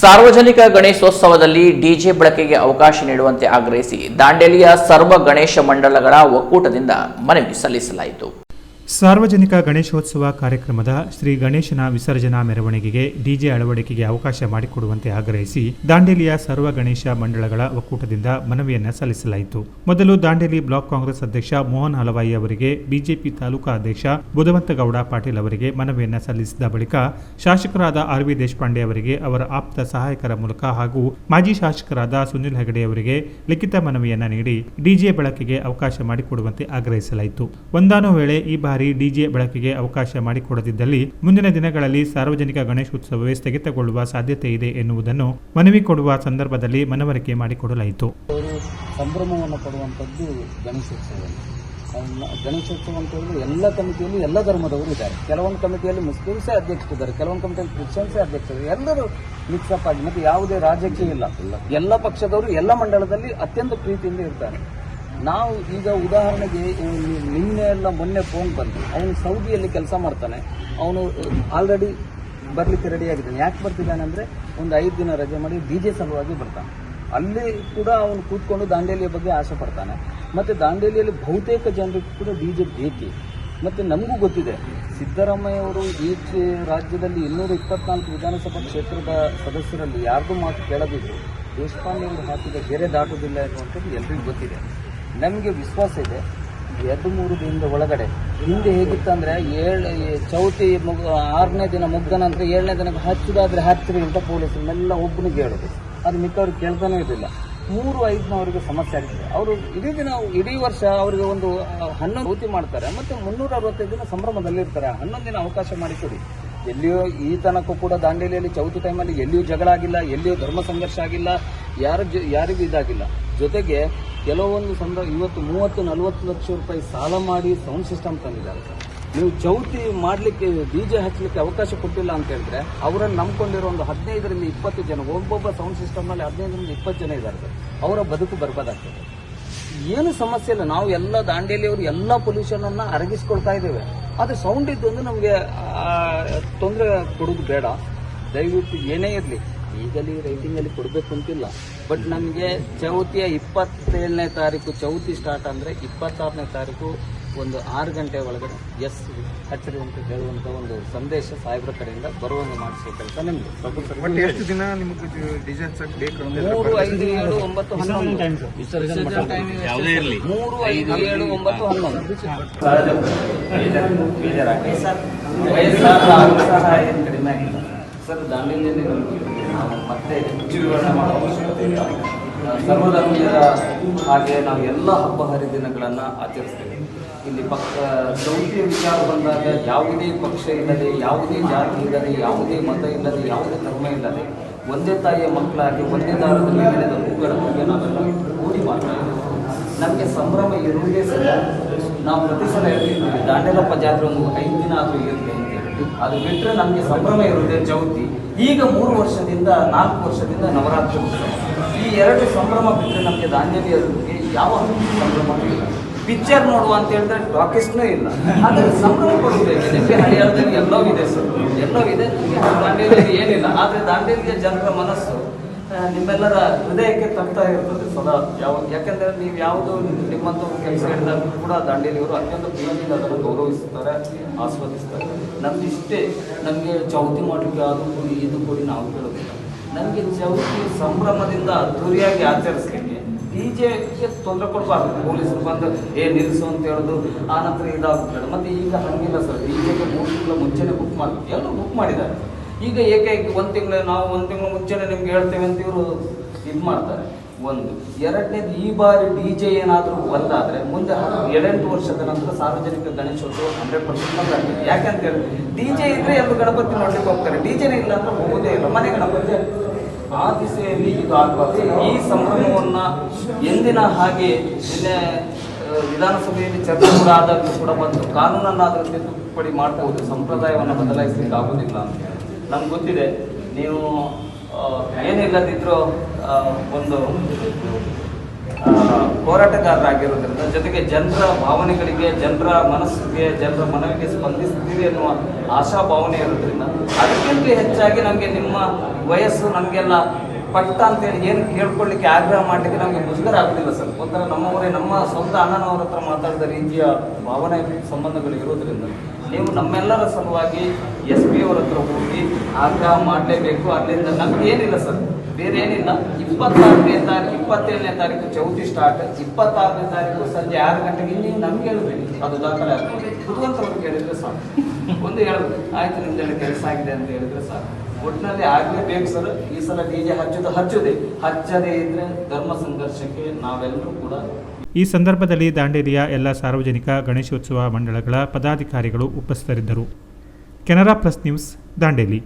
ಸಾರ್ವಜನಿಕ ಗಣೇಶೋತ್ಸವದಲ್ಲಿ ಡಿಜೆ ಬಳಕೆಗೆ ಅವಕಾಶ ನೀಡುವಂತೆ ಆಗ್ರಹಿಸಿ ದಾಂಡೇಲಿಯ ಸರ್ವ ಗಣೇಶ ಮಂಡಲಗಳ ಒಕ್ಕೂಟದಿಂದ ಮನವಿ ಸಲ್ಲಿಸಲಾಯಿತು. ಸಾರ್ವಜನಿಕ ಗಣೇಶೋತ್ಸವ ಕಾರ್ಯಕ್ರಮದ ಶ್ರೀ ಗಣೇಶನ ವಿಸರ್ಜನಾ ಮೆರವಣಿಗೆಗೆ ಡಿಜೆ ಅಳವಡಿಕೆಗೆ ಅವಕಾಶ ಮಾಡಿಕೊಡುವಂತೆ ಆಗ್ರಹಿಸಿ ದಾಂಡೇಲಿಯ ಸರ್ವ ಗಣೇಶ ಮಂಡಳಗಳ ಒಕ್ಕೂಟದಿಂದ ಮನವಿಯನ್ನ ಸಲ್ಲಿಸಲಾಯಿತು. ಮೊದಲು ದಾಂಡೇಲಿ ಬ್ಲಾಕ್ ಕಾಂಗ್ರೆಸ್ ಅಧ್ಯಕ್ಷ ಮೋಹನ್ ಹಲವಾಯಿ ಅವರಿಗೆ, ಬಿಜೆಪಿ ತಾಲೂಕಾ ಅಧ್ಯಕ್ಷ ಬುಧವಂತಗೌಡ ಪಾಟೀಲ್ ಅವರಿಗೆ ಮನವಿಯನ್ನು ಸಲ್ಲಿಸಿದ ಬಳಿಕ ಶಾಸಕರಾದ ಆರ್ ವಿ ದೇಶಪಾಂಡೆ ಅವರಿಗೆ, ಅವರ ಆಪ್ತ ಸಹಾಯಕರ ಮೂಲಕ ಹಾಗೂ ಮಾಜಿ ಶಾಸಕರಾದ ಸುನಿಲ್ ಹೆಗಡೆ ಅವರಿಗೆ ಲಿಖಿತ ಮನವಿಯನ್ನ ನೀಡಿ ಡಿಜೆ ಬಳಕೆಗೆ ಅವಕಾಶ ಮಾಡಿಕೊಡುವಂತೆ ಆಗ್ರಹಿಸಲಾಯಿತು. ಒಂದಾನು ವೇಳೆ ಈ ಬಾರಿ ಡಿಜೆ ಬಳಕೆಗೆ ಅವಕಾಶ ಮಾಡಿಕೊಡದಿದ್ದಲ್ಲಿ ಮುಂದಿನ ದಿನಗಳಲ್ಲಿ ಸಾರ್ವಜನಿಕ ಗಣೇಶೋತ್ಸವವೇ ಸ್ಥಗಿತಗೊಳ್ಳುವ ಸಾಧ್ಯತೆ ಇದೆ ಎನ್ನುವುದನ್ನು ಮನವಿ ಕೊಡುವ ಸಂದರ್ಭದಲ್ಲಿ ಮನವರಿಕೆ ಮಾಡಿಕೊಡಲಾಯಿತು. ಸಂಭ್ರಮವನ್ನು ಪಡುವಂಥದ್ದು ಗಣೇಶೋತ್ಸವ ಗಣೇಶೋತ್ಸವ ಅಂತ ಹೇಳಿದ್ರೆ ಎಲ್ಲ ಕಮಿಟಿಯಲ್ಲಿ ಎಲ್ಲ ಧರ್ಮದವರು ಇದ್ದಾರೆ. ಕೆಲವೊಂದು ಕಮಿಟಿಯಲ್ಲಿ ಮುಸ್ಲಿಮ್ಸೇ ಅಧ್ಯಕ್ಷರಿದ್ದಾರೆ ಕೆಲವೊಂದು ಕಮಿಟಿಯಲ್ಲಿ ಕ್ರಿಶ್ಚಿಯನ್ಸೇ ಅಧ್ಯಕ್ಷರು ಎಲ್ಲರೂ ಮಿಕ್ಸಪ್ ಆಗಿ ಮತ್ತೆ ಯಾವುದೇ ರಾಜಕೀಯ ಇಲ್ಲ. ಎಲ್ಲ ಪಕ್ಷದವರು ಎಲ್ಲ ಮಂಡಳದಲ್ಲಿ ಅತ್ಯಂತ ಪ್ರೀತಿಯಿಂದ ಇರ್ತಾರೆ. ನಾವು ಈಗ ಉದಾಹರಣೆಗೆ ನಿನ್ನೆ ಎಲ್ಲ ಮೊನ್ನೆ ಫೋನ್ ಬಂದು ಅವನು ಸೌದಿಯಲ್ಲಿ ಕೆಲಸ ಮಾಡ್ತಾನೆ. ಅವನು ಆಲ್ರೆಡಿ ಬರ್ಲಿಕ್ಕೆ ರೆಡಿ ಆಗಿದ್ದಾನೆ. ಯಾಕೆ ಬರ್ತಿದ್ದಾನೆ ಅಂದ್ರೆ ಒಂದು ಐದು ದಿನ ರಜೆ ಮಾಡಿ ಡಿಜೆ ಸಲುವಾಗಿ ಬರ್ತಾನೆ. ಅಲ್ಲಿ ಕೂಡ ಅವನು ಕೂತ್ಕೊಂಡು ದಾಂಡೇಲಿಯ ಬಗ್ಗೆ ಆಸೆ ಪಡ್ತಾನೆ. ಮತ್ತೆ ದಾಂಡೇಲಿಯಲ್ಲಿ ಬಹುತೇಕ ಜನರಿಗೆ ಕೂಡ ಡಿಜೆ ಬೇಕೇ. ಮತ್ತೆ ನಮಗೂ ಗೊತ್ತಿದೆ ಸಿದ್ದರಾಮಯ್ಯ ಅವರು ಈ ರಾಜ್ಯದಲ್ಲಿ ಇನ್ನೂರ ಇಪ್ಪತ್ನಾಲ್ಕು ವಿಧಾನಸಭಾ ಕ್ಷೇತ್ರದ ಸದಸ್ಯರಲ್ಲಿ ಯಾರ್ದು ಮಾತು ಕೇಳಬೇಕು ದೇಶಪಾಂಡೆ ಹಾಕಿದ ಗೆರೆ ದಾಟುವುದಿಲ್ಲ ಎನ್ನುವಂಥದ್ದು ಎಲ್ರಿಗೂ ಗೊತ್ತಿದೆ. ನಮಗೆ ವಿಶ್ವಾಸ ಇದೆ. ಎರಡು ಮೂರು ದಿನದ ಒಳಗಡೆ. ಹಿಂದೆ ಹೇಗಿತ್ತು ಅಂದ್ರೆ ಏಳು ಚೌತಿ ಮುಗ ಆರನೇ ದಿನ ಮುಗ್ದ ನಂತರ ಏಳನೇ ದಿನಕ್ಕೆ ಹಚ್ಚಿದಾದರೆ ಹಚ್ಚಿರಿ ಅಂತ ಪೊಲೀಸರನ್ನೆಲ್ಲ ಒಬ್ಬನಿಗೆ ಹೇಳೋದು ಅದು ಮಿಕ್ಕವ್ರು ಕೇಳ್ತಾನೆ ಇರಲಿಲ್ಲ. ಮೂರು ಐದನವರಿಗೆ ಸಮಸ್ಯೆ ಆಗ್ತದೆ. ಅವರು ಇಡೀ ದಿನ, ಇಡೀ ವರ್ಷ ಅವರಿಗೆ ಒಂದು ಹನ್ನೊಂದು ಊತಿ ಮಾಡ್ತಾರೆ. ಮತ್ತು ಮುನ್ನೂರ ಅರವತ್ತೈದು ದಿನ ಸಂಭ್ರಮದಲ್ಲಿರ್ತಾರೆ ಹನ್ನೊಂದು ದಿನ ಅವಕಾಶ ಮಾಡಿಕೊಡಿ. ಎಲ್ಲಿಯೂ ಈ ತನಕ ಕೂಡ ದಾಂಡೇಲಿಯಲ್ಲಿ ಚೌತಿ ಟೈಮಲ್ಲಿ ಎಲ್ಲಿಯೂ ಜಗಳ ಆಗಿಲ್ಲ, ಎಲ್ಲಿಯೂ ಧರ್ಮ ಸಂಘರ್ಷ ಆಗಿಲ್ಲ, ಯಾರ ಯಾರಿಗೂ ಇದಾಗಿಲ್ಲ. ಜೊತೆಗೆ ಕೆಲವೊಂದು ಸಂದರ್ಭ ಇವತ್ತು ಮೂವತ್ತು, ನಲವತ್ತು ಲಕ್ಷ ರೂಪಾಯಿ ಸಾಲ ಮಾಡಿ ಸೌಂಡ್ ಸಿಸ್ಟಮ್ ತಂದಿದ್ದಾರೆ. ನೀವು ಚೌತಿ ಮಾಡಲಿಕ್ಕೆ ಡಿ ಜೆ ಹಚ್ಚಲಿಕ್ಕೆ ಅವಕಾಶ ಕೊಟ್ಟಿಲ್ಲ ಅಂತ ಹೇಳಿದ್ರೆ, ಅವರನ್ನು ನಂಬಿಕೊಂಡಿರೋ ಒಂದು ಹದಿನೈದರಿಂದ ಇಪ್ಪತ್ತು ಜನ, ಒಬ್ಬೊಬ್ಬ ಸೌಂಡ್ ಸಿಸ್ಟಮ್ನಲ್ಲಿ ಹದಿನೈದರಿಂದ ಇಪ್ಪತ್ತು ಜನ ಇದ್ದಾರೆ ಸರ್. ಅವರ ಬದುಕು ಬರ್ಬಾದಾಗ್ತದೆ. ಏನು ಸಮಸ್ಯೆ ಇಲ್ಲ. ನಾವು ಎಲ್ಲ ದಾಂಡೇಲಿಯವರು ಎಲ್ಲ ಪೊಲ್ಯೂಷನ್ ಅನ್ನ ಅರಗಿಸ್ಕೊಳ್ತಾ ಇದ್ದೇವೆ. ಆದರೆ ಸೌಂಡ್ ಇದ್ದೊಂದು ನಮಗೆ ತೊಂದರೆ ಕೊಡೋದು ಬೇಡ. ದಯವಿಟ್ಟು ಏನೇ ಇರಲಿ. ಈಗಲೇ ರೈಟಿಂಗ್ ಅಲ್ಲಿ ಕೊಡಬೇಕು ಅಂತಿಲ್ಲ. ಬಟ್ ನಮಗೆ ಚೌತಿಯ ಇಪ್ಪತ್ತೇಳನೇ ತಾರೀಕು ಚೌತಿ ಸ್ಟಾರ್ಟ್ ಅಂದ್ರೆ ಇಪ್ಪತ್ತಾರನೇ ತಾರೀಕು ಒಂದು ಆರು ಗಂಟೆ ಒಳಗಡೆ ಎಸ್ ಹಚ್ಚರಿ ಅಂತ ಹೇಳುವಂತ ಒಂದು ಸಂದೇಶ ಸಾಹೇಬ್ರ ಕಡೆಯಿಂದ ಬರುವಂತ ಮಾಡಿಸುವ ಕೆಲಸ ನಿಮ್ದು. ಬಟ್ ಎಷ್ಟು ದಿನ ನಿಮಗೆ ಮೂರು ಐದು ಏಳು ಒಂಬತ್ತು ಹನ್ನೊಂದು. ಮೂರು ಐದು ಏಳು ಒಂಬತ್ತು ಹನ್ನೊಂದು. ವಯಸ್ಸಾದ ಕಡಿಮೆ ಆಗಿಲ್ಲ. ಸರ್ ದಾಂಡೇಲಿಯಲ್ಲಿ ನಾವು ಮತ್ತೆ ವಿಜೃಂಭಣೆ ಮಾಡೋ ಅವಶ್ಯಕತೆ ಇಲ್ಲ. ಸರ್ವಧರ್ಮೀಯರ ಹಾಗೆ ನಾವು ಎಲ್ಲ ಹಬ್ಬ ಹರಿದಿನಗಳನ್ನು ಆಚರಿಸ್ತೇವೆ. ಇಲ್ಲಿ ಪಕ್ಷ ಚೌತಿಯ ವಿಚಾರ ಬಂದಾಗ ಯಾವುದೇ ಪಕ್ಷ ಇಲ್ಲದೆ, ಯಾವುದೇ ಜಾತಿ ಇಲ್ಲದೆ, ಯಾವುದೇ ಮತ ಇಲ್ಲದೆ, ಯಾವುದೇ ಧರ್ಮ ಇಲ್ಲದೆ, ಒಂದೇ ತಾಯಿಯ ಮಕ್ಕಳಾಗಿ ಒಂದೇ ದಾರದಲ್ಲಿ ಬೆಳೆದ ಹೂಗಳ ಬಗ್ಗೆ ನಾವೆಲ್ಲ ಕೂಡಿ ಮಾತಾಡ್ತೇವೆ ನಮಗೆ ಸಂಭ್ರಮ ಇರುವುದೇ ಸಹ ನಾವು ಪ್ರತಿ ಸಲ ಹೇಳ್ತಿರ್ತೀವಿ ದಾಂಡೇಲಪ್ಪ ಜಾತ್ರೆ ಒಂದು ಐದು ದಿನ ಆದರೂ ಅಂತ ಅಂತೇಳಿ ಅದು ಬಿಟ್ಟರೆ ನಮಗೆ ಸಂಭ್ರಮ ಇರುತ್ತೆ ಚೌತಿ ಈಗ ಮೂರು ವರ್ಷದಿಂದ, ನಾಲ್ಕು ವರ್ಷದಿಂದ ನವರಾತ್ರಿ ಉತ್ಸವ. ಈ ಎರಡು ಸಂಭ್ರಮ ಬಿಟ್ಟರೆ ನಮಗೆ ದಾಂಡೇಲಿಯರಿಗೆ ಯಾವ ಸಂಭ್ರಮ ಇಲ್ಲ. ಪಿಕ್ಚರ್ ನೋಡುವ ಅಂತ ಹೇಳಿದ್ರೆ ಟಾಕಿಸ್ಟ್ನೂ ಇಲ್ಲ. ಆದರೆ ಸಂಭ್ರಮ ನಿಮಗೆ ಹರಿಯಾಣದಲ್ಲಿ ಎಲ್ಲವೂ ಇದೆ ಸರ್. ಎಲ್ಲವೂ ಇದೆ. ದಾಂಡೇಲಿಯಲ್ಲಿ ಏನಿಲ್ಲ. ಆದರೆ ದಾಂಡೇಲಿಯ ಜನರ ಮನಸ್ಸು ನಿಮ್ಮೆಲ್ಲರ ಹೃದಯಕ್ಕೆ ತಗ್ತಾ ಇರ್ತದೆ ಸದಾ. ಯಾವ, ಯಾಕೆಂದ್ರೆ ನೀವು ಯಾವುದು ನಿಮ್ಮಂತ ಕೆಲಸ ಹಿಡಿದಾಗ ಕೂಡ ದಾಂಡೇಲಿಯವರು ಅತ್ಯಂತ ಪ್ರೀತಿಯಿಂದ ಅದನ್ನು ಗೌರವಿಸ್ತಾರೆ, ಆಸ್ವಾದಿಸ್ತಾರೆ. ನಮ್ದು ಇಷ್ಟೇ. ನಮಗೆ ಚೌತಿ ಮಾಡಲಿಕ್ಕೆ ಅದು ಕೊಡಿ, ಇದು ಕೊಡಿ, ನಾವು ಕೇಳೋದಿಲ್ಲ. ನಮಗೆ ಚೌತಿ ಸಂಭ್ರಮದಿಂದ ಅದ್ದೂರಿಯಾಗಿ ಆಚರಿಸ್ಲಿಕ್ಕೆ ಡಿ ಜೆಗೆ ತೊಂದರೆ ಕೊಡಬಾರ್ದು. ಪೊಲೀಸರು ಬಂದು, ಏ ನಿಲ್ಲಿಸು ಅಂತ ಹೇಳೋದು ಆ ನಂತರ ಇದಾಗ್ತದೆ ಮತ್ತು ಈಗ ಹಂಗಿಲ್ಲ ಸರ್. ಡಿ ಜೆಗೆ ಮೂರು ತಿಂಗಳ ಮುಂಚೆನೆ ಬುಕ್ ಮಾಡಿ ಎಲ್ಲರೂ ಬುಕ್ ಮಾಡಿದ್ದಾರೆ. ಈಗ ಏಕೈಕ ಒಂದು ತಿಂಗಳು ನಾವು ಒಂದು ತಿಂಗಳು ಮುಂಚೆನೆ ನಿಮ್ಗೆ ಹೇಳ್ತೇವೆ ಅಂತ ಇವರು ಇದು ಮಾಡ್ತಾರೆ. ಒಂದು, ಎರಡನೇದು ಈ ಬಾರಿ ಡಿ ಜೆ ಏನಾದರೂ ಒಂದಾದರೆ ಮುಂದೆ ಏಳೆಂಟು ವರ್ಷದ ನಂತರ ಸಾರ್ವಜನಿಕ ಗಣೇಶೋತ್ಸವ ಹಂಡ್ರೆಡ್ ಪರ್ಸೆಂಟ್ ಬಂದಾಗ್ತದೆ ಯಾಕಂತ ಹೇಳಿದ್ರೆ ಡಿ ಜೆ ಇದ್ರೆ ಎಲ್ಲರೂ ಗಣಪತಿ ನೋಡ್ಲಿಕ್ಕೆ ಹೋಗ್ತಾರೆ. ಡಿ ಜೆನೇ ಇಲ್ಲ ಅಂದ್ರೆ ಹೋಗೋದೇ ಇಲ್ಲ. ಮನೆ ಗಣಪತಿ. ಆ ದಿಸೆಯಲ್ಲಿ ಇದು ಆಗಬಾರ್ದು ಈ ಸಂಭ್ರಮವನ್ನ ಎಂದಿನ ಹಾಗೆ ನಿನ್ನೆ ವಿಧಾನಸಭೆಯಲ್ಲಿ ಚರ್ಚೆ ಕೂಡ ಆದಾಗ ಕೂಡ ಬಂದು ಕಾನೂನನ್ನಾದರೂ ತಿದ್ದುಪಡಿ ಮಾಡಬಹುದು ಸಂಪ್ರದಾಯವನ್ನು ಬದಲಾಯಿಸಲಿಕ್ಕೆ ಆಗೋದಿಲ್ಲ ಅಂತ. ನಮ್ಗೆ ಗೊತ್ತಿದೆ, ನೀವು ಏನಿಲ್ಲದಿದ್ರೂ ಒಂದು ಹೋರಾಟಗಾರರಾಗಿರೋದ್ರಿಂದ ಜೊತೆಗೆ ಜನರ ಭಾವನೆಗಳಿಗೆ, ಜನರ ಮನಸ್ಸಿಗೆ, ಜನರ ಮನವಿಗೆ ಸ್ಪಂದಿಸ್ತೀವಿ ಅನ್ನುವ ಆಶಾ ಭಾವನೆ ಇರೋದ್ರಿಂದ ಅದಕ್ಕಿಂತ ಹೆಚ್ಚಾಗಿ ನಮಗೆ ನಿಮ್ಮ ವಯಸ್ಸು ನಮಗೆಲ್ಲ ಪಟ್ಟ ಅಂತೇಳಿ ಏನು ಕೇಳ್ಕೊಳ್ಳಿಕ್ಕೆ ಆಗ್ರಹ ಮಾಡಲಿಕ್ಕೆ ನಮಗೆ ಮುಜುಗರ ಆಗೋದಿಲ್ಲ ಸರ್. ಒಂಥರ ನಮ್ಮವರೇ ನಮ್ಮ ಸ್ವಂತ ಅಣ್ಣನವರ ಹತ್ರ ಮಾತಾಡಿದ ರೀತಿಯ ಭಾವನೆ, ಸಂಬಂಧಗಳು ಇರೋದ್ರಿಂದ ನೀವು ನಮ್ಮೆಲ್ಲರ ಸಲುವಾಗಿ ಎಸ್ ಪಿ ಅವರ ಹತ್ರ ಹೋಗಿ ಆಗ್ರಹ ಮಾಡಲೇಬೇಕು. ಅಲ್ಲಿಂದ ನಮ್ಗೆ ಏನಿಲ್ಲ ಸರ್. ಬೇರೆ ಏನಿಲ್ಲ ಇಪ್ಪತ್ತಾರನೇ ತಾರೀಕು, ಇಪ್ಪತ್ತೇಳನೇ ತಾರೀಕು ಚೌತಿ ಸ್ಟಾರ್ಟ್ ಇಪ್ಪತ್ತಾರನೇ ತಾರೀಕು ಸಂಜೆ ಆರು ಗಂಟೆಗೆ ಇಲ್ಲಿ ನಮ್ಗೆ ಹೇಳ್ಬೇಕು ಅದು ದಾಖಲೆ ಆಗ್ತದೆ ಬುದ್ಧಿವಂತರವ್ರು ಕೇಳಿದ್ರೆ ಸಾಕು. ಒಂದು ಹೇಳಬೇಕು ಆಯ್ತು ನಿಮ್ದೆಲ್ಲ ಕೆಲಸ ಆಗಿದೆ ಅಂತ ಹೇಳಿದ್ರೆ ಸಾಕು. ಒಟ್ಟಿನಲ್ಲಿ ಆಗಲೇಬೇಕು ಸರ್. ಈ ಸಲ ಡಿ ಜೆ ಹಚ್ಚೋದು ಹಚ್ಚೋದೆ. ಹಚ್ಚದೇ ಇದ್ರೆ ಧರ್ಮ ಸಂಘರ್ಷಕ್ಕೆ ನಾವೆಲ್ಲರೂ ಕೂಡ ಈ ಸಂದರ್ಭದಲ್ಲಿ ದಾಂಡೇಲಿಯ ಎಲ್ಲ ಸಾರ್ವಜನಿಕ ಗಣೇಶೋತ್ಸವ ಮಂಡಳಗಳ ಪದಾಧಿಕಾರಿಗಳು ಉಪಸ್ಥಿತರಿದ್ದರು. Canara plus news, Dandeli.